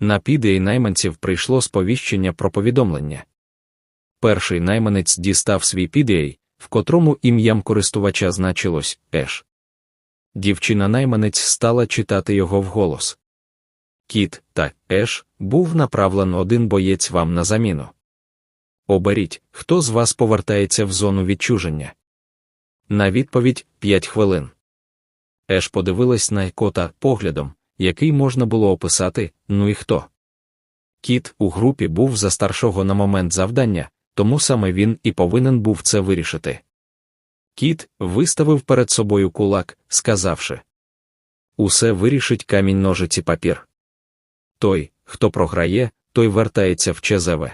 На підеї найманців прийшло сповіщення про повідомлення. Перший найманець дістав свій підеї, в котрому ім'ям користувача значилось Еш. Дівчина найманець стала читати його вголос. Кіт та Еш був направлен один боєць вам на заміну. Оберіть, хто з вас повертається в зону відчуження. На відповідь 5 хвилин. Еш подивилась на кота поглядом, який можна було описати, ну і хто. Кіт у групі був за старшого на момент завдання, тому саме він і повинен був це вирішити. Кіт виставив перед собою кулак, сказавши: Усе вирішить камінь ножиці папір. Той, хто програє, той вертається в ЧЗВ.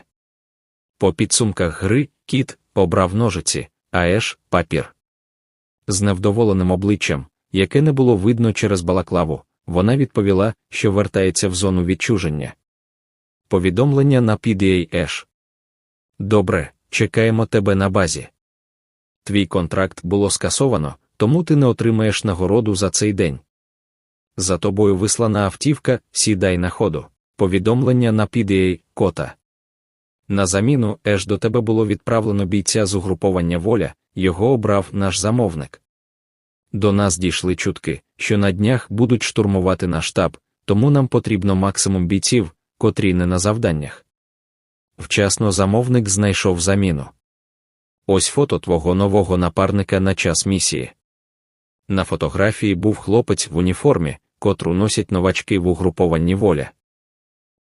По підсумках гри кіт обрав ножиці, а Еш папір. З невдоволеним обличчям, яке не було видно через балаклаву, вона відповіла, що вертається в зону відчуження. Повідомлення на PDA Еш. Добре, чекаємо тебе на базі. Твій контракт було скасовано, тому ти не отримаєш нагороду за цей день. За тобою вислана автівка, сідай на ходу. Повідомлення на PDA кота. На заміну Еш до тебе було відправлено бійця з угруповання воля, його обрав наш замовник. До нас дійшли чутки, що на днях будуть штурмувати наш штаб, тому нам потрібно максимум бійців, котрі не на завданнях. Вчасно замовник знайшов заміну. Ось фото твого нового напарника на час місії. На фотографії був хлопець в уніформі, котру носять новачки в угрупованні воля.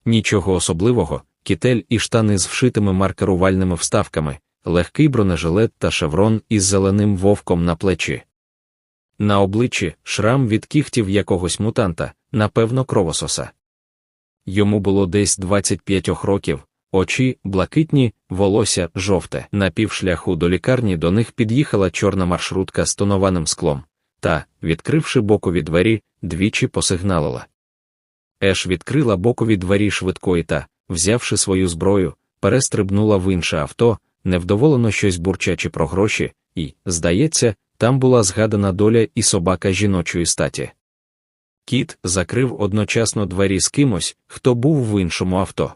Нічого особливого, кітель і штани з вшитими маркерувальними вставками, легкий бронежилет та шеврон із зеленим вовком на плечі. На обличчі шрам від кіхтів якогось мутанта, напевно, кровососа. Йому було десь 25 років, очі блакитні, волосся жовте. На півшляху до лікарні до них під'їхала чорна маршрутка з тонованим склом, та, відкривши бокові двері, двічі посигналила. Еш відкрила бокові двері швидкої та, взявши свою зброю, перестрибнула в інше авто, невдоволено щось бурчачи про гроші, і, здається, там була згадана доля і собака жіночої статі. Кіт закрив одночасно двері з кимось, хто був в іншому авто.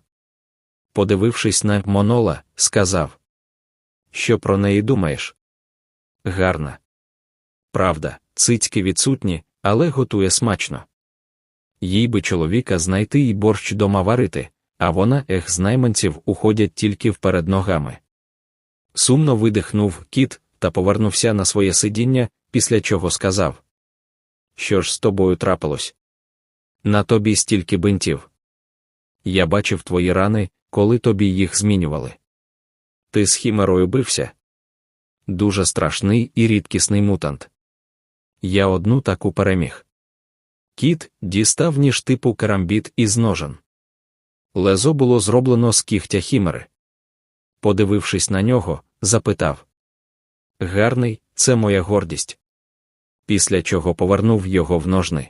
Подивившись на Монола, сказав: Що про неї думаєш? Гарна. Правда, цицьки відсутні, але готує смачно. Їй би чоловіка знайти і борщ дома варити, а вона, ех, з уходять тільки вперед ногами. Сумно видихнув кіт та повернувся на своє сидіння, після чого сказав: Що ж з тобою трапилось? На тобі стільки бинтів. Я бачив твої рани, коли тобі їх змінювали. Ти з хімерою бився? Дуже страшний і рідкісний мутант. Я одну таку переміг. Кіт дістав ніж типу карамбіт із ножен. Лезо було зроблено з кігтя хімери. Подивившись на нього, запитав Гарний, це моя гордість. Після чого повернув його в ножни.